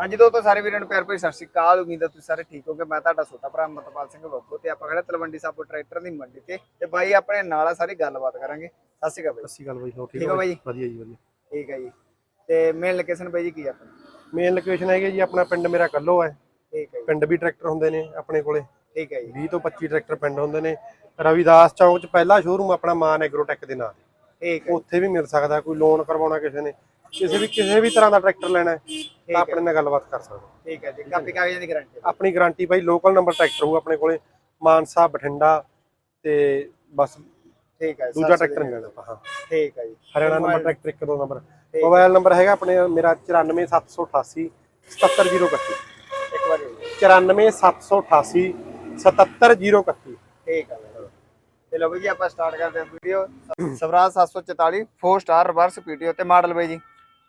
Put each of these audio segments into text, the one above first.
ਹਾਂਜੀ ਦੋਸਤੋ ਸਾਰੇ ਵੀਰਾਂ ਨੂੰ ਪਿਆਰ ਭਰੀ ਸਤਿ ਸ਼੍ਰੀ ਅਕਾਲ। ਉਮੀਦ ਹੈ ਤੁਸੀਂ ਸਾਰੇ ਠੀਕ ਹੋਗੇ ਮੈਂ ਤੁਹਾਡਾ ਛੋਟਾ ਭਰਾ ਮਤਪਾਲ ਸਿੰਘ ਬੱਬੂ ਤੇ ਆਪਾਂ ਖੜੇ ਤਲਵੰਡੀ ਸਾਬੋ ਟਰੈਕਟਰ ਦੀ ਮੰਡੀ ਤੇ। ਤੇ ਬਾਈ ਆਪਣੇ ਨਾਲ ਆ ਸਾਰੀ ਗੱਲਬਾਤ ਕਰਾਂਗੇ। ਸਤਿ ਸ਼੍ਰੀ ਅਕਾਲ ਬਾਈ। ਸੱਸੀ ਗੱਲ ਬਾਈ ਹੋ ਠੀਕ ਆ ਬਾਈ? ਵਧੀਆ ਜੀ ਵਧੀਆ। ਠੀਕ ਹੈ ਜੀ। ਤੇ ਮੇਨ ਲੋਕੇਸ਼ਨ ਬਾਈ ਜੀ ਕੀ ਆ ਆਪਣੀ? ਮੇਨ ਲੋਕੇਸ਼ਨ ਹੈਗੀ ਜੀ ਆਪਣਾ ਪਿੰਡ ਮੇਰਾ ਕੱਲੋ ਹੈ ਠੀਕ ਹੈ ਪਿੰਡ ਵੀ ਟਰੈਕਟਰ ਹੁੰਦੇ ਨੇ ਆਪਣੇ ਕੋਲੇ। ਠੀਕ ਹੈ ਜੀ। 20 ਤੋਂ 25 ਟਰੈਕਟਰ ਪਿੰਡ ਹੁੰਦੇ ਨੇ। ਰਵਿਦਾਸ ਚੌਂਕ 'ਚ ਪਹਿਲਾ ਸ਼ੋਰੂਮ ਆਪਣਾ ਮਾਨ ਐਗਰੋਟੈਕ ਦੇ ਨਾਂ ਤੇ। ਠੀਕ ਹੈ ਉੱਥੇ ਵੀ ਮਿਲ ਸਕਦਾ ਕੋਈ ਲੋਨ ਕਰਵਾਉਣਾ ਕਿਸੇ ਨੇ। ਕਿਸੇ ਵੀ ਕਿਸੇ ਵੀ ਤਰ੍ਹਾਂ ਦਾ ਟਰੈਕਟਰ ਲੈਣਾ ਹੈ ਤਾਂ ਆਪਣੇ ਨਾਲ ਗੱਲਬਾਤ ਕਰ ਸਕਦੇ ਠੀਕ ਹੈ ਜੀ ਕਾਪੀ ਕਾਗਜ਼ਾਂ ਦੀ ਗਾਰੰਟੀ ਆਪਣੀ ਗਾਰੰਟੀ ਬਾਈ ਲੋਕਲ ਨੰਬਰ ਟਰੈਕਟਰ ਹੋਊ ਆਪਣੇ ਕੋਲੇ ਮਾਨਸਾ ਬਠਿੰਡਾ ਤੇ ਬਸ ਠੀਕ ਹੈ ਦੂਜਾ ਟਰੈਕਟਰ ਨਹੀਂ ਲੈਣਾ ਆਪਾਂ ਹਾਂ। ਠੀਕ ਹੈ ਜੀ ਹਰਿਆਣਾ ਨੰਬਰ ਟਰੈਕਟਰ ਇੱਕ ਦੋ ਨੰਬਰ ਠੀਕ। ਮੋਬਾਈਲ ਨੰਬਰ ਹੈਗਾ ਆਪਣੇ ਮੇਰਾ 94788 77031 ਇੱਕ ਵਾਰੀ 94788 77031 ਠੀਕ ਹੈ ਬਾਈ। ਤੇ ਲਓ ਬਈ ਜੀ ਆਪਾਂ ਸਟਾਰਟ ਕਰਦੇ ਹਾਂ video Swaraj 744 4 star reverse PTO ਤੇ ਮਾਡਲ ਬਾਈ ਜੀ।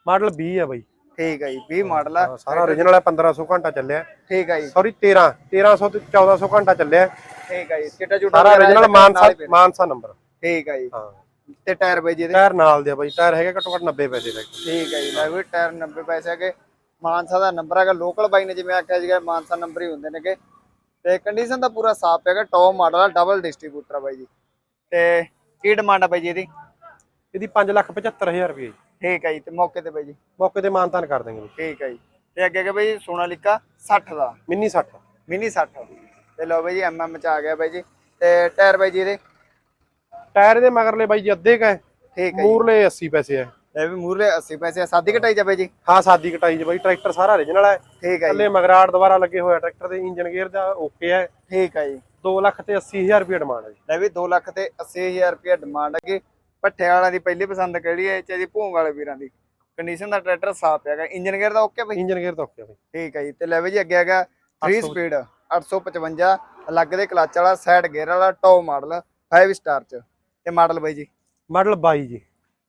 ਮਾਡਲ 20 ਆ ਬਾਈ। ਠੀਕ ਹੈ ਜੀ 20 ਮਾਡਲ ਆ। ਸਾਰਾ origignal ਹੈ 1500 ਘੰਟਾ ਚੱਲਿਆ। ਠੀਕ ਹੈ ਜੀ। ਸੌਰੀ 13 1300 ਤੇ 1400 ਘੰਟਾ ਚੱਲਿਆ। ਠੀਕ ਹੈ ਜੀ ਚਿੱਟਾ ਚੁੱਟਾ ਸਾਰਾ origignal ਮਾਨਸਾ। ਮਾਨਸਾ ਨੰਬਰ ਠੀਕ ਹੈ ਜੀ। ਹਾਂ। ਤੇ ਟਾਇਰ ਬਾਈ ਜੀ ਇਹਦੇ? ਟਾਇਰ ਨਾਲ ਦੇ ਬਾਈ ਟਾਇਰ ਹੈਗਾ ਘੱਟੋ ਘੱਟ 90 ਪੈਸੇ ਦਾ। ਠੀਕ ਹੈ ਜੀ ਲੈ ਵੀ ਟਾਇਰ 90 ਪੈਸੇ ਹੈਗੇ। ਮਾਨਸਾ ਦਾ ਨੰਬਰ ਹੈਗਾ ਲੋਕਲ ਬਾਈ ਨੇ ਜਿਵੇਂ ਆਖਿਆ ਸੀਗਾ ਮਾਨਸਾ ਨੰਬਰ ਹੀ ਹੁੰਦੇ ਨੇਗੇ। ਤੇ ਕੰਡੀਸ਼ਨ ਦਾ ਪੂਰਾ ਸਾਫ਼ ਹੈਗਾ ਟੌਪ ਮਾਡਲ ਆ ਡਬਲ ਡਿਸਟ੍ਰੀਬਿਊਟਰ ਆ ਬਾਈ ਜੀ। ਤੇ ਕੀ ਡਿਮਾਂਡ ਆ ਬਾਈ ਜੀ ਇਹਦੀ? ਇਹਦੀ 575000 ਰੁਪਏ ਜੀ। ਠੀਕ ਹੈ ਜੀ ਤੇ ਮੌਕੇ ਤੇ ਬਾਈ ਜੀ। ਮੌਕੇ ਤੇ ਮਾਨਤਾਨ ਕਰ ਦਾਂਗੇ ਠੀਕ ਹੈ ਜੀ। ਤੇ ਅੱਗੇ ਅੱਗੇ ਬਾਈ ਸੋਨਾਲੀਕਾ 60 ਦਾ। ਮਿੰਨੀ 60 ਮਿਨੀ 60 ਤੇ ਲਓ ਬਾਈ ਜੀ ਐਮਐਮ ਚ ਆ ਗਿਆ ਬਾਈ ਜੀ। ਤੇ ਟਾਇਰ ਬਾਈ ਜੀ ਇਹਦੇ? ਟਾਇਰ ਦੇ ਮਗਰਲੇ ਬਾਈ ਜੀ ਅੱਧੇ ਕਾ ਠੀਕ ਹੈ ਜੀ। ਮੂਰਲੇ 80 ਪੈਸੇ ਆ। ਇਹ ਵੀ ਮੂਰਲੇ 80 ਪੈਸੇ ਆ। ਸਾਦੀ ਕਟਾਈ ਜਾ ਬਾਈ ਜੀ? ਹਾਂ ਸਾਦੀ ਕਟਾਈ ਚ ਬਾਈ। ਟਰੈਕਟਰ ਸਾਰਾ origignal ਹੈ ਠੀਕ ਹੈ ਜੀ। ਥੱਲੇ ਮਗਰਾੜ ਦੁਬਾਰਾ ਲੱਗੇ ਹੋਇਆ ਟਰੈਕਟਰ ਦੇ ਇੰਜਨ ਗੇਅਰ ਦਾ ਓਕੇ ਹੈ ਠੀਕ ਹੈ ਜੀ। 2 ਲੱਖ ਤੇ 80000 ਰੁਪਏ ਡਿਮਾਂਡ ਹੈ ਜੀ। ਲੈ ਵੀ 2 ਲੱਖ ਤੇ 80000 ਰੁਪਏ ਡਿਮਾਂਡ ਹੈਗੀ ਭੱਠੇ ਵਾਲਿਆਂ ਦੀ ਪਹਿਲੀ ਪਸੰਦ ਕਿਹੜੀ ਹੈ? ਚਾਹੀ ਭੂੰਗ ਵਾਲੇ ਵੀਰਾਂ ਦੀ। ਕੰਡੀਸ਼ਨ ਦਾ ਟਰੈਕਟਰ ਸਾਫ਼ ਹੈਗਾ। ਇੰਜਨ ਗੇਅਰ ਦਾ ਓਕੇ ਬਈ? ਇੰਜਨ ਗੇਅਰ ਤਾਂ ਓਕੇ ਬਾਈ। ਠੀਕ ਹੈ ਜੀ। ਤੇ ਲੈ ਵੀ ਜੀ ਅੱਗੇ ਹੈਗਾ 3 800 ਸਪੀਡ 855 ਅਲੱਗ ਦੇ ਕਲਚ ਵਾਲਾ ਸਾਈਡ ਗੇਅਰ ਵਾਲਾ ਟੌਪ ਮਾਡਲ 5 ਸਟਾਰ ਚ। ਤੇ ਮਾਡਲ ਬਾਈ ਜੀ? ਮਾਡਲ 22 ਜੀ।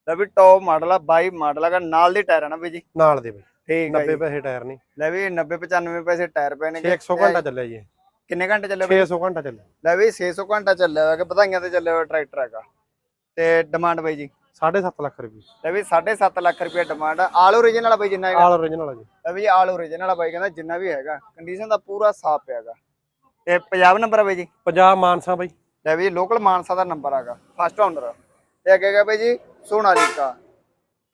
ਲੈ ਵੀ ਟੌਪ ਮਾਡਲ ਆ 22 ਮਾਡਲ ਹੈਗਾ ਨਾਲ ਦੀ ਟਾਇਰ ਆ ਨਾ ਬਾਈ ਜੀ? ਨਾਲ ਦੇ ਬਾਈ। ਠੀਕ ਹੈ 90 ਜੀ ਪੈਸੇ ਟਾਇਰ ਨਹੀਂ ਲੈ ਵੀ 90 95 ਪੈਸੇ ਟਾਇਰ ਪਏ ਨੇ 600 ਘੰਟਾ ਚੱਲਿਆ ਜੀ। ਕਿੰਨੇ ਘੰਟੇ ਚੱਲੇ ਬਾਈ? 600 ਘੰਟਾ ਚੱਲਿਆ। ਲੈ ਵੀ 600 ਘੰਟਾ ਚੱਲਿਆ ਕਿ ਵਧਾਈਆਂ ਤੇ ਚੱਲਿਆ ਹੋਇਆ ਟਰੈਕਟਰ ਹੈਗਾ। ਤੇ ਡਿਮਾਂਡ ਬਾਈ ਜੀ? 7.5 ਲੱਖ ਰੁਪਏ। ਲੈ ਵੀ 7.5 ਲੱਖ ਰੁਪਏ ਡਿਮਾਂਡ ਆ। ਆਲ ਓਰੀਜਨਲ ਵਾਲਾ ਬਾਈ ਜਿੰਨਾ ਹੈਗਾ? ਆਲ origignal ਆ ਜੀ। ਲੈ ਵੀ ਆਲ ਓਰੀਜਨਲ ਵਾਲਾ ਬਾਈ ਕਹਿੰਦਾ ਜਿੰਨਾ ਵੀ ਹੈਗਾ। ਕੰਡੀਸ਼ਨ ਦਾ ਪੂਰਾ ਸਾਫ਼ ਪਿਆਗਾ ਤੇ ਪੰਜਾਬ ਨੰਬਰ ਆ ਬਾਈ ਜੀ? ਪੰਜਾਬ ਮਾਨਸਾ ਬਾਈ। ਲੈ ਵੀ ਲੋਕਲ ਮਾਨਸਾ ਦਾ ਨੰਬਰ ਹੈਗਾ ਫਸਟ ਓਨਰ ਤੇ ਅੱਗੇ ਹੈਗਾ ਬਾਈ ਜੀ ਸੋਨਾਲੀਕਾ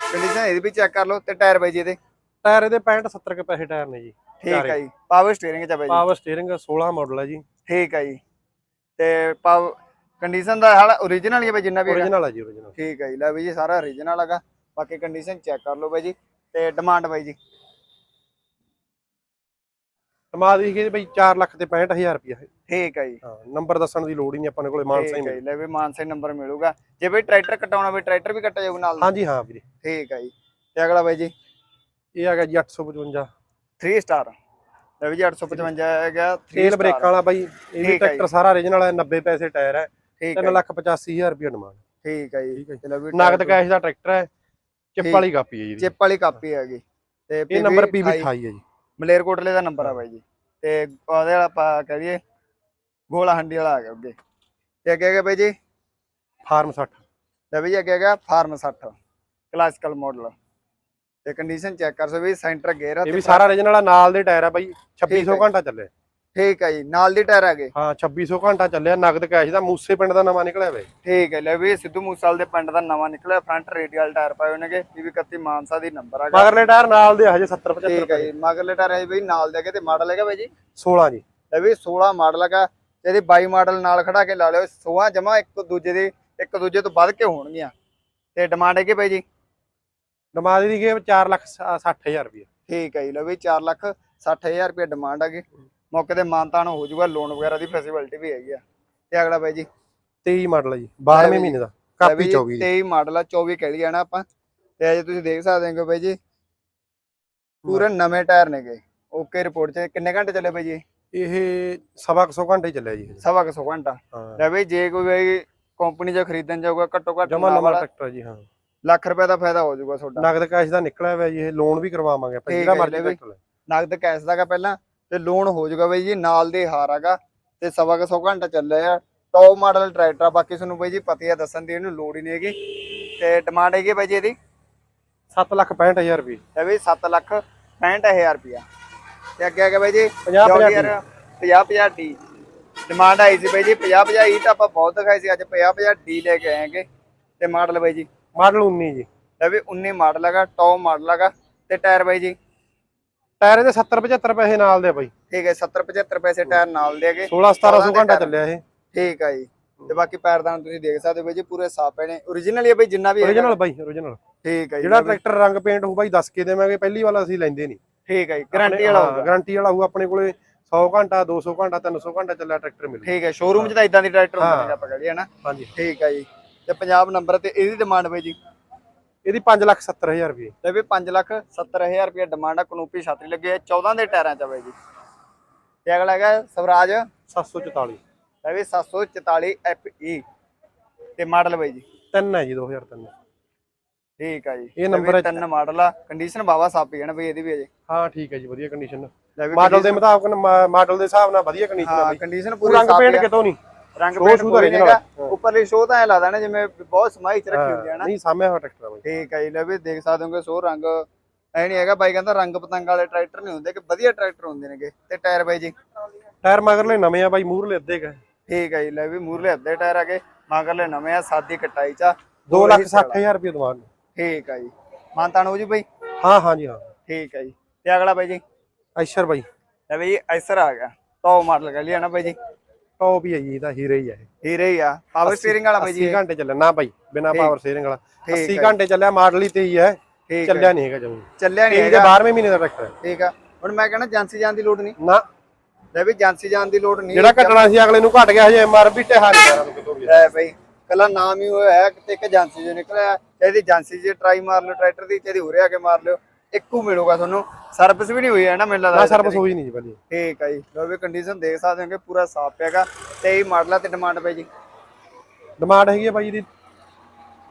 ਕੰਡੀਸ਼ਨ ਇਹਦੀ ਵੀ ਚੈੱਕ ਕਰ ਲਓ ਤੇ ਟਾਇਰ ਬਾਈ ਜੀ ਇਹਦੇ। ਟਾਇਰ ਇਹਦੇ 65 70 ਕੇ ਪੈਸੇ ਟਾਇਰ ਨੇ ਜੀ ਠੀਕ ਹੈ ਜੀ। ਪਾਵਰ ਸਟੀਅਰਿੰਗ ਚ ਬਾਈ ਜੀ। ਪਾਵਰ ਸਟੀਅਰਿੰਗ 16 ਮਾਡਲ ਹੈ ਜੀ। ਠੀਕ ਹੈ ਜੀ। ਤੇ ਪਾਵ ਕੰਡੀਸ਼ਨ ਦਾ ਹਾਲ ਓਰੀਜਨਲ ਹੀ ਹੈ ਬਾਈ ਜਿੰਨਾ ਵੀ ਹੈਗਾ। Origignal ਆ ਜੀ origignal ਠੀਕ ਹੈ ਜੀ ਲੈ ਬਾਈ ਜੀ ਸਾਰਾ ਓਰੀਜਨਲ ਹੈਗਾ। ਬਾਕੀ ਕੰਡੀਸ਼ਨ ਚੈੱਕ ਕਰ ਲਓ ਬਾਈ ਜੀ ਤੇ ਡਿਮਾਂਡ ਬਾਈ ਜੀ। ਟਮਾਦ ਦੀ ਬਾਈ 4 ਲੱਖ ਤੇ 65000 ਰੁਪਏ ਠੀਕ ਹੈ ਜੀ। ਹਾਂ ਨੰਬਰ ਦੱਸਣ ਦੀ ਲੋੜ ਹੀ ਨਹੀਂ ਆਪਣੇ ਕੋਲੇ ਮਾਨਸਾ ਹੀ ਠੀਕ ਹੈ ਮਿਲ। ਜੀ, ਲੈ ਵੀ ਮਾਨਸੇ ਨੰਬਰ ਮਿਲੂਗਾ। ਜੇ ਬਈ ਟਰੈਕਟਰ ਕਟਾਉਣਾ ਵੀ ਟਰੈਕਟਰ ਵੀ ਕੱਟਾ ਜਾਊਗਾ ਨਾਲ। ਹਾਂਜੀ ਹਾਂ ਵੀਰੇ। ਠੀਕ ਹੈ ਜੀ। ਤੇ ਅਗਲਾ ਬਾਈ ਜੀ। ਇਹ ਹੈਗਾ ਜੀ 855 3 ਸਟਾਰ ਲੈ ਜੀ 855 ਹੈਗਾ 3 ਤੇਲ ਬ੍ਰੇਕਾਂ ਵਾਲਾ ਬਾਈ ਇਹ ਠੀਕ ਹੈ ਵੀ ਟਰੈਕਟਰ ਸਾਰਾ origignal ਹੈ 90 ਪੈਸੇ ਟਾਇਰ ਹੈ। ਠੀਕ 3 ਹੈ ਲੱਖ 85000 ਰੁਪਏ ਡਿਮਾਂਡ। ਠੀਕ ਹੈ ਜੀ। ਠੀਕ ਹੈ ਜੀ। ਤੇ ਲੈ ਵੀ ਨਗਦ ਕੈਸ਼ ਦਾ ਟਰੈਕਟਰ ਹੈ ਚਿੱਪ। ਵਾਲੀ ਕਾਪੀ ਹੈ ਜੀ। ਚਿੱਪ ਵਾਲੀ ਕਾਪੀ ਹੈਗੀ ਤੇ ਇਹ ਨੰਬਰ PB 28 ਹੈ ਜੀ। ਮਲੇਰਕੋਟਲੇ ਦਾ ਨੰਬਰ ਆ ਬਾਈ ਜੀ। ਤੇ ਉਹਦੇ ਵਾਲਾ ਆਪਾਂ ਕਹਿ ਦਈਏ ਗੋਲਾ ਹੰਡੀ ਵਾਲਾ ਆ ਗਿਆ ਅੱਗੇ। ਤੇ ਅੱਗੇ ਹੈਗਾ ਬਾਈ ਜੀ। ਫਾਰਮ 60 ਲੈ ਜੀ ਅੱਗੇ ਹੈਗਾ ਫਾਰਮ 60 ਕਲਾਸਿਕਲ ਮਾਡਲ। ਤੇ ਕੰਡੀਸ਼ਨ ਚੈੱਕ ਕਰ ਸਕਦੇ ਵੀ ਸੈਂਟਰ ਗੇਅਰ ਆ ਇਹ ਵੀ ਸਾਰਾ origignal ਆ ਨਾਲ ਦੇ ਟਾਇਰ ਆ ਬਾਈ। ਠੀਕ 2600 ਹੈ। ਘੰਟਾ ਚੱਲਿਆ ਠੀਕ ਹੈ ਜੀ ਨਾਲ ਦੀ ਟਾਇਰ ਹੈਗੇ ਹਾਂ 2600 ਘੰਟਾ ਚੱਲਿਆ ਨਗਦ ਕੈਸ਼ ਦਾ ਮੂਸੇ ਪਿੰਡ ਦਾ ਨਵਾਂ ਨਿਕਲਿਆ ਵੇ। ਠੀਕ ਹੈ ਲੈ ਵੀ ਇਹ ਸਿੱਧੂ ਮੂਸੇਵਾਲ ਦੇ ਪਿੰਡ ਦਾ ਨਵਾਂ ਨਿਕਲਿਆ ਫਰੰਟ ਰੇਡੀਅਲ ਟਾਇਰ ਪਾਏ ਹੋਏ ਨੇਗੇ ਪੀਵੀ 31 ਮਾਨਸਾ ਦੀ ਨੰਬਰ ਹੈਗਾ ਮਗਰਲੇ ਟਾਇਰ ਨਾਲ ਦੇ ਹਜੇ 70 75 ਠੀਕ ਹੈ ਜੀ ਮਗਰਲੇ ਟਾਇਰ ਹੈ ਬਈ ਨਾਲ ਦੇ ਕੇ ਤੇ ਮਾਡਲ ਹੈਗਾ ਬਾਈ ਜੀ? 16 ਜੀ। ਲੈ ਵੀ 16 ਮਾਡਲ ਹੈਗਾ ਤੇ ਇਹਦੀ 22 ਮਾਡਲ ਨਾਲ ਖੜਾ ਕੇ ਲਾ ਲਿਓ 16 ਜਮਾ ਇੱਕ ਦੂਜੇ ਦੇ ਇੱਕ ਦੂਜੇ ਤੋਂ ਵੱਧ ਕੇ ਹੋਣਗੀਆਂ? ਤੇ ਡਿਮਾਂਡ ਹੈਗੀ ਬਾਈ ਜੀ? ਡਿਮਾਂਡ ਦੀ ਗੇਮ 4 ਲੱਖ 60000 ਰੁਪਏ। ਠੀਕ ਹੈ ਜੀ ਲਓ ਵੀ 4 ਲੱਖ 60000 ਰੁਪਏ ਡਿਮਾਂਡ ਹੈਗੀ ਮੌਕੇ ਤੇ ਮਾਨਤਾਨ ਹੋ ਜਾਊਗਾ ਲੋਨ ਵਗੈਰਾ ਦੀ ਫੈਸਿਲਿਟੀ ਵੀ ਹੈਗੀ ਆ। ਤੇ ਅਗਲਾ ਬਾਈ ਜੀ? 23 ਮਾਡਲ ਹੈ ਜੀ 12ਵੇਂ ਮਹੀਨੇ ਦਾ ਕਾਪੀ 24 ਜੀ। 23 ਮਾਡਲ ਆ 24 ਕਹਿ ਲਈ ਜਾਣਾ ਆਪਾਂ। ਤੇ ਅਜੇ ਤੁਸੀਂ ਦੇਖ ਸਕਦੇ ਹੋ ਬਾਈ ਜੀ ਪੂਰੇ ਨਵੇਂ ਟਾਇਰ ਨੇਗੇ। ਓਕੇ ਰਿਪੋਰਟ ਚ ਕਿੰਨੇ ਘੰਟੇ ਚੱਲੇ ਬਾਈ ਜੀ? ਇਹ ਸਵਾ ਕੁ ਸੌ ਘੰਟੇ ਚੱਲਿਆ ਜੀ। ਸਵਾ ਕੁ ਸੌ ਘੰਟਾ। ਹਾਂ। ਲੈ ਬਈ ਜੇ ਕੋਈ ਬਾਈ ਕੰਪਨੀ ਚ ਖਰੀਦਣ ਜਾਊਗਾ ਘੱਟੋ ਘੱਟ ਜਮਾ ਨਵਾਂ ਟਰੈਕਟਰ ਜੀ ਹਾਂ। ਲੱਖ ਰੁਪਏ ਦਾ ਫਾਇਦਾ ਹੋ ਜਾਊਗਾ ਤੁਹਾਡਾ। ਨਗਦ ਕੈਸ਼ ਦਾ ਨਿਕਲਿਆ ਹੋਇਆ ਜੀ ਇਹ ਲੋਨ ਵੀ ਕਰਵਾਵਾਂਗੇ ਆਪਾਂ ਜਿਹੜਾ ਮਰਜ਼ੀ ਜੀ, ਟਰੈਕਟਰ ਲੈ ਨਗਦ ਕੈਸ਼ ਦਾਗਾ ਪਹਿਲਾਂ। ਤੇ ਲੋਨ ਹੋ ਜਾਊਗਾ ਬਾਈ ਜੀ ਨਾਲ ਦੇ ਹਾਰ ਹੈਗਾ ਤੇ ਸਵਾ ਕੁ ਸੌ ਘੰਟਾ ਚੱਲਿਆ ਆ। ਟੌਪ ਮਾਡਲ ਟਰੈਕਟਰ ਆ ਬਾਕੀ ਤੁਹਾਨੂੰ ਬਾਈ ਜੀ ਪਤਾ ਹੀ ਆ ਦੱਸਣ ਦੀ ਇਹਨੂੰ ਲੋੜ ਹੀ ਨਹੀਂ ਹੈਗੀ। ਤੇ ਡਿਮਾਂਡ ਹੈਗੀ ਬਾਈ ਜੀ ਇਹਦੀ? 7 ਲੱਖ 65000 ਰੁਪਏ। ਇਹ ਵੀ 7 ਲੱਖ 65000 ਰੁਪਿਆ ਤੇ ਅੱਗੇ ਆ ਗਿਆ ਬਾਈ ਜੀ 50 ਜੌਲੀਅਰ 50 50 ਡੀ। ਡਿਮਾਂਡ ਆਈ ਸੀ ਬਾਈ ਜੀ 50 50 ਈ ਤਾਂ ਆਪਾਂ ਬਹੁਤ ਦਿਖਾਈ ਸੀ ਅੱਜ 50 50 ਡੀ ਲੈ ਕੇ ਆਏਗੇ ਤੇ ਮਾਡਲ ਬਾਈ ਜੀ। ਮਾਡਲ 19 ਜੀ। ਲੈ ਵੀ 19 ਮਾਡਲ ਹੈਗਾ ਟੌਪ ਮਾਡਲ ਹੈਗਾ। ਤੇ ਟਾਇਰ ਬਾਈ ਜੀ ਟਾਇਰ ਦੇ 70 75 ਪੈਸੇ ਨਾਲ ਦੇ ਬਾਈ। ਠੀਕ ਹੈ 70 75 ਪੈਸੇ ਟਾਇਰ ਨਾਲ ਦੇ ਹੈਗੇ। 16 1700 ਘੰਟਾ ਚੱਲਿਆ ਇਹ। ਠੀਕ ਆ ਜੀ। ਤੇ ਬਾਕੀ ਪੈਰਦਾਨ ਤੁਸੀਂ ਦੇਖ ਸਕਦੇ ਹੋ ਬਾਈ ਜੀ ਪੂਰੇ ਸਾਫ਼ ਪਏ ਨੇ। Origignal ਹੀ ਆ ਬਾਈ ਜਿੰਨਾ ਵੀ ਹੈਗਾ। ਓਰੀਜਨਲ ਬਾਈ ਓਰੀਜਨਲ ਠੀਕ ਹੈ ਜਿਹੜਾ ਟਰੈਕਟਰ ਰੰਗ ਪੇਂਟ ਹੋਊ ਬਾਈ ਦੱਸ ਕੇ ਦੇਵਾਂਗੇ ਪਹਿਲੀ ਵਾਲਾ ਅਸੀਂ ਲੈਂਦੇ ਨਹੀਂ। ਠੀਕ ਹੈ ਜੀ ਗਾਰੰਟੀ ਵਾਲਾ ਹੋਊਗਾ। ਗਾਰੰਟੀ ਵਾਲਾ ਹੋਊ ਆਪਣੇ ਕੋਲੇ 100 ਘੰਟਾ 200 ਘੰਟਾ 300 ਘੰਟਾ ਚੱਲਿਆ ਟਰੈਕਟਰ ਮਿਲੂ। ਠੀਕ ਹੈ ਸ਼ੋਰੂਮ 'ਚ ਤਾਂ ਇਦਾਂ ਦੀ ਟਰੈਕਟਰ ਹੁੰਦੇ ਨੇ ਹਾਂ। ਆਪਾਂ ਕਹੀਏ ਨਾ? ਹਾਂਜੀ। ਠੀਕ ਹੈ ਜੀ। ਤੇ ਪੰਜਾਬ ਨੰਬਰ ਤੇ ਇਹਦੀ ਡਿਮਾਂਡ ਬਾਈ ਜੀ। ਇਹਦੀ 5 ਲੱਖ 70 ਹਜ਼ਾਰ ਰੁਪਏ। ਤੇ ਵੀ 5 ਲੱਖ 70000 ਰੁਪਏ ਡਿਮਾਂਡ ਆ ਕਨੂਪੀ ਛਾਤਰੀ ਲੱਗੇ ਆ 14 ਦੇ ਟਾਇਰਾਂ 'ਚ ਆ ਬਾਈ ਜੀ। ਤੇ ਅਗਲਾ ਹੈਗਾ ਸਵਰਾਜ। 744 ਤੇ ਵੀ 744 FE ਤੇ ਮਾਡਲ ਬਾਈ ਜੀ। ਤਿੰਨ ਹੈ ਜੀ 2003 ਠੀਕ ਆ ਜੀ। ਇਹ ਤੇ ਵੀ ਤਿੰਨ ਮਾਡਲ ਆ ਕੰਡੀਸ਼ਨ ਬਾਵਾ ਸਾਪੀ ਹੈ ਨਾ ਬਈ ਇਹਦੀ ਵੀ ਅਜੇ। ਹਾਂ ਠੀਕ ਹੈ ਜੀ ਵਧੀਆ ਕੰਡੀਸ਼ਨ ਮਾਡਲ ਦੇ ਮੁਤਾਬਕ ਮਾਡਲ ਦੇ ਹਿਸਾਬ ਨਾਲ ਵਧੀਆ ਕੰਡੀਸ਼ਨ ਆ ਹਾਂ ਬਾਈ। ਕੰਡੀਸ਼ਨ ਪੂਰਾ ਰੰਗ ਸਾਫ਼ ਪੇਂਟ ਹੈ ਕਿਤੋਂ ਨਹੀਂ ਰੰਗ ਪੇਂਟ show ਪੂਰੀ original ਨੇਗਾ ਹਾਂ। ਉੱਪਰਲੀ ਸ਼ੋਅ ਤਾਂ ਐ ਲੱਗਦਾ ਨਾ ਜਿਵੇਂ ਬਹੁਤ ਸਮਾਈ ਚ ਰੱਖੀ ਹੁੰਦੀ ਹੈ ਨਾ। ਨਹੀਂ ਸਾਹਮਣੇ ਹੋਇਆ ਟਰੈਕਟਰ ਆ ਬਾਈ। ਠੀਕ ਹੈ ਜੀ ਲੈ ਵੀ ਦੇਖ ਸਕਦੇ ਹੋਗੇ ਸੋ ਰੰਗ। ਐ ਨਹੀਂ ਹੈਗਾ ਬਾਈ ਕਹਿੰਦਾ ਰੰਗ ਪਤੰਗ ਵਾਲੇ ਟਰੈਕਟਰ ਨਹੀਂ ਹੁੰਦੇ ਕਿ ਵਧੀਆ ਟਰੈਕਟਰ ਹੁੰਦੇ ਨੇਗੇ। ਤੇ ਟਾਇਰ ਬਾਈ ਜੀ? ਟਾਇਰ ਮਗਰਲੇ ਨਵੇਂ ਆ ਬਾਈ ਮੂਹਰਲੇ ਅੱਧੇ ਕ। ਠੀਕ ਹੈ ਜੀ ਲੈ ਵੀ ਮੂਰਲੇ ਅੱਧੇ ਟਾਇਰ ਆਗੇ ਮਗਰਲੇ ਨਵੇਂ ਆ ਸਾਦੀ ਕਟਾਈ ਚ 2 ਲੱਖ 60 ਹਜ਼ਾਰ ਰੁਪਏ ਦਵਾਨ ਠੀਕ ਹੈ ਜੀ। ਮਾਨਤਾਨ ਹੋ ਜੀ ਬਾਈ? ਹਾਂ ਹਾਂ ਜੀ ਹਾਂ। ਠੀਕ ਹੈ ਜੀ। ਤੇ ਅਗਲਾ ਬਾਈ ਜੀ? ਐਸ਼ਰ ਬਾਈ। ਲੈ ਬਈ ਐਸਰ ਆ ਗਿਆ। ਟੌਪ ਮਾਡਲ ਕਹ ਲਿਆ ਨਾ ਬਾਈ ਜੀ। ਟੌਪ ਹੀ ਹੈ ਜੀ ਇਹਦਾ ਹੀਰੇ ਹੀ ਹੈ ਹੀਰੇ ਹੀ ਆ। ਪਾਵਰ ਸਟੀਅਰਿੰਗ ਵਾਲਾ ਬਾਈ ਜੀ 80 ਘੰਟੇ ਚੱਲਿਆ ਨਾ ਬਾਈ ਬਿਨਾ ਪਾਵਰ ਸਟੀਅਰਿੰਗ ਵਾਲਾ। ਠੀਕ 80 ਘੰਟੇ ਚੱਲਿਆ ਮਾਡਲ ਹੀ ਤੇ ਹੀ ਹੈ। ਚੱਲਿਆ ਨਹੀਂ ਹੈਗਾ ਜਮੀ। ਚੱਲਿਆ ਨਹੀਂ ਹੈਗਾ। 12ਵੇਂ ਮਹੀਨੇ ਦਾ ਟਰੈਕਟਰ ਹੈ। ਠੀਕ ਆ। ਹੁਣ ਮੈਂ ਕਹਿੰਦਾ ਜਾਂਸੀ ਜਾਣ ਦੀ ਲੋੜ ਨਹੀਂ। ਨਾ। ਲੈ ਵੀ ਜਾਂਸੀ ਜਾਣ ਦੀ ਲੋੜ ਨਹੀਂ। ਜਿਹੜਾ ਘਟਣਾ ਸੀ ਅਗਲੇ ਨੂੰ ਘਟ ਗਿਆ ਹਜੇ ਐਮਆਰ ਵੀ ਟਿਹਾ ਨਹੀਂ ਕਰਾਂ ਕਿਤੋਂ ਵੀ। ਲੈ ਬਈ ਕੱਲਾ ਨਾਮ ਹੀ ਹੋਇਆ ਹੈ ਕਿਤੇ ਇੱਕ ਏਜੰਸੀ ਜੋ ਨਿਕਲਿਆ। ਇਹਦੀ ਏਜੰਸੀ 'ਚ ਟਰਾਈ ਮਾਰ ਲਓ ਟਰੈਕਟਰ ਦੀ ਚਾਹਦੀ ਉਰੇ ਆ ਕੇ ਮਾਰ ਲਿਓ। ਇੱਕੋ ਮਿਲੂਗਾ ਤੁਹਾਨੂੰ। ਸਰਵਿਸ ਵੀ ਨਹੀਂ ਹੋਈ ਹੈ ਨਾ ਮੈਨੂੰ ਨਾ ਲੱਗਦਾ ਸਰਵਿਸ ਹੋਈ ਨਹੀਂ ਜੀ ਪਹਿਲੀ ਠੀਕ ਹੈ ਜੀ। ਲੋ ਵੀ ਕੰਡੀਸ਼ਨ ਦੇਖ ਸਕਦੇ ਹੋ ਕਿ ਪੂਰਾ ਸਾਫ਼ ਪਿਆਗਾ ਤੇ ਇਹ ਮਾਡਲਾਂ ਤੇ ਡਿਮਾਂਡ ਪਈ ਜੀ। ਡਿਮਾਂਡ ਹੈਗੀ ਹੈ ਬਾਈ ਦੀ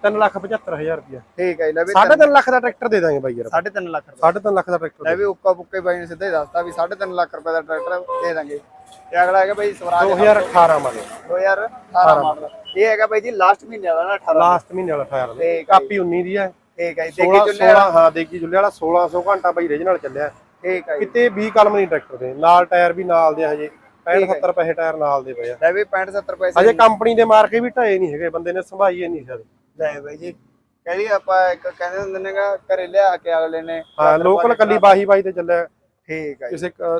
3 ਲੱਖ 75 ਹਜ਼ਾਰ ਰੁਪਏ ਠੀਕ ਹੈ ਜੀ। ਲੈ ਵੀ 3.5 ਲੱਖ ਦਾ ਟਰੈਕਟਰ ਦੇ ਦਾਂਗੇ ਬਾਈ ਯਾਰ 3.5 ਲੱਖ ਰੁਪਏ। 3.5 ਲੱਖ ਦਾ ਟਰੈਕਟਰ ਲੈ ਵੀ ਉੱਕਾ ਬੁੱਕੇ ਬਾਈ ਨੇ ਸਿੱਧਾ ਹੀ ਦੱਸਤਾ ਵੀ 3.5 ਲੱਖ ਰੁਪਏ ਦਾ ਟਰੈਕਟਰ ਦੇ ਦਾਂਗੇ। ਤੇ ਅਗਲਾ ਹੈਗਾ ਬਾਈ ਸਵਰਾਜ 2018 ਮਾਡਲ। 2018 ਮਾਡਲ। ਇਹ ਹੈਗਾ ਬਾਈ ਜੀ ਲਾਸਟ ਮਹੀਨੇ ਨਾ 18 ਲਾਸਟ ਮਹੀਨੇ ਵਾਲਾ ਟਾਇਰ ਠੀਕ ਹੈ ਕਾਪੀ 19 ਦੀ ਹੈ ਠੀਕ ਹੈ ਜੀ 16 ਦੇਖੀ ਚੁੱਲੇ 16 ਹਾਂ ਦੇਗੀ ਵਾਲਾ 1600 ਘੰਟਾ ਬਾਈ ਰੀਜਨਲ ਚੱਲਿਆ। ਠੀਕ ਹੈ ਜੀ ਕਿਤੇ 20 ਕਲਮ ਨਹੀਂ ਟਰੈਕਟਰ ਦੇ ਨਾਲ ਟਾਇਰ ਵੀ ਨਾਲ ਦੇ ਹਜੇ। 65 70 ਪੈਸੇ ਟਾਇਰ ਨਾਲ ਦੇ ਪਏ ਆ। ਲੈ ਵੀ 65 70 ਪੈਸੇ ਹਜੇ ਕੰਪਨੀ ਦੇ ਮਾਰ ਕੇ ਵੀ ਢਾਏ ਨਹੀਂ ਹੈਗੇ ਬੰਦੇ ਨੇ ਸੰਭਾਈਏ ਨਹੀਂ ਸ਼ਾਇਦ ਲੈ ਬਾਈ ਜੀ ਕਹਿੰਦੀ ਆਪਾਂ ਇੱਕ ਕਹਿੰਦੇ ਹੁੰਦੇ ਨੇਗਾ ਘਰੇ ਲਿਆ ਕੇ ਅਗਲੇ ਨੇ। ਹਾਂ ਲੋਕਲ ਕੱਲੀ ਬਾਹੀ ਬਾਈ ਤੇ ਚੱਲਿਆ। ਠੀਕ ਹੈ ਜੀ। ਕਿਸੇ ਅਹ,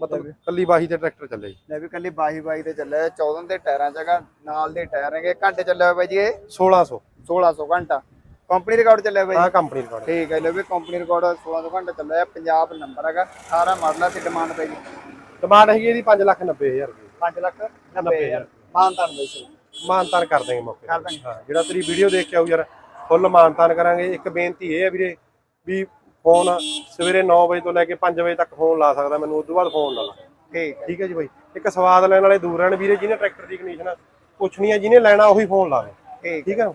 ਮਤਲਬ ਕੱਲੀ ਬਾਹੀ ਤੇ ਟਰੈਕਟਰ ਚੱਲਿਆ ਜੀ ਲੈ ਵੀ ਕੱਲੀ ਬਾਈ ਬਾਈ ਤੇ ਚੱਲਿਆ 14 ਦੇ ਟਾਇਰਾਂ ਚ ਹੈਗਾ ਨਾਲ ਦੇ ਟਾਇਰ ਹੈਗੇ ਘੰਟੇ ਚੱਲਿਆ ਹੋਇਆ ਬਾਈ ਜੀ ਇਹ? 1600 1600 ਘੰਟਾ। ਕੰਪਨੀ ਰਿਕਾਰਡ ਚੱਲਿਆ ਬਾਈ? ਹਾਂ ਕੰਪਨੀ ਰਿਕਾਰਡ। ਠੀਕ ਹੈ ਲੈ ਵੀ ਕੰਪਨੀ ਰਿਕਾਰਡ 1600 ਘੰਟਾ ਚੱਲਿਆ ਪੰਜਾਬ ਨੰਬਰ ਹੈਗਾ 18 ਮਾਡਲਾਂ ਤੇ ਡਿਮਾਂਡ ਪਈ ਡਿਮਾਂਡ ਹੈਗੀ ਇਹਦੀ 5 ਲੱਖ 90 ਹਜ਼ਾਰ ਰੁਪਏ। 5 ਲੱਖ 90000 ਮਾਨਤਾਨ ਬਾਈ ਸੀ ਮਾਨਤਾਨ ਕਰ ਦਾਂਗੇ ਮੌਕੇ। ਕਰ ਦਾਂਗੇ। ਹਾਂ ਜਿਹੜਾ ਤੇਰੀ ਵੀਡੀਓ ਦੇਖ ਕੇ ਆਊ ਯਾਰ ਫੁੱਲ ਮਾਨਤਾਨ ਕਰਾਂਗੇ। ਇੱਕ ਬੇਨਤੀ ਇਹ ਹੈ ਵੀਰੇ ਵੀ ਫੋਨ ਸਵੇਰੇ 9 ਵਜੇ ਤੋਂ ਲੈ ਕੇ 5 ਵਜੇ ਤੱਕ ਫੋਨ ਲਾ ਸਕਦਾ ਮੈਨੂੰ ਉਸ ਤੋਂ ਬਾਅਦ ਫੋਨ ਲਾ ਲਾ। ਠੀਕ ਹੈ ਠੀਕ ਹੈ ਜੀ ਬਾਈ। ਇੱਕ ਸਵਾਦ ਲੈਣ ਵਾਲੇ ਦੂਰ ਰਹਿਣ ਵੀਰੇ ਜਿਹਨੇ ਟਰੈਕਟਰ ਦੀ ਕੰਡੀਸ਼ਨ ਪੁੱਛਣੀ ਹੈ ਜਿਹਨੇ ਲੈਣਾ ਉਹੀ ਫੋਨ ਲਾਵੇ ਠੀਕ ਹੈ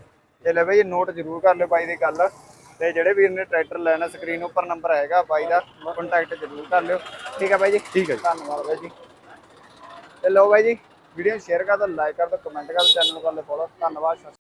ਤੇ ਲੈ ਬਾਈ ਨੋਟ ਜ਼ਰੂਰ ਕਰ ਲਿਓ ਬਾਈ ਦੀ ਗੱਲ। ਤੇ ਜਿਹੜੇ ਵੀਰ ਨੇ ਟਰੈਕਟਰ ਲੈਣਾ ਸਕਰੀਨ ਉੱਪਰ ਨੰਬਰ ਹੈਗਾ ਬਾਈ ਦਾ ਕੰਟੈਕਟ ਜ਼ਰੂਰ ਕਰ ਲਿਓ। ਠੀਕ ਹੈ ਬਾਈ ਜੀ? ਠੀਕ ਹੈ ਧੰਨਵਾਦ ਬਾਈ ਜੀ। ਤੇ ਲਓ ਬਾਈ ਜੀ ਵੀਡੀਓ ਸ਼ੇਅਰ ਕਰ ਦਿਓ ਲਾਈਕ ਕਰ ਦਿਓ ਕਮੈਂਟ ਕਰ ਦਿਓ ਚੈਨਲ ਨੂੰ ਕਰ ਲਿਓ ਫੋਲੋ ਧੰਨਵਾਦ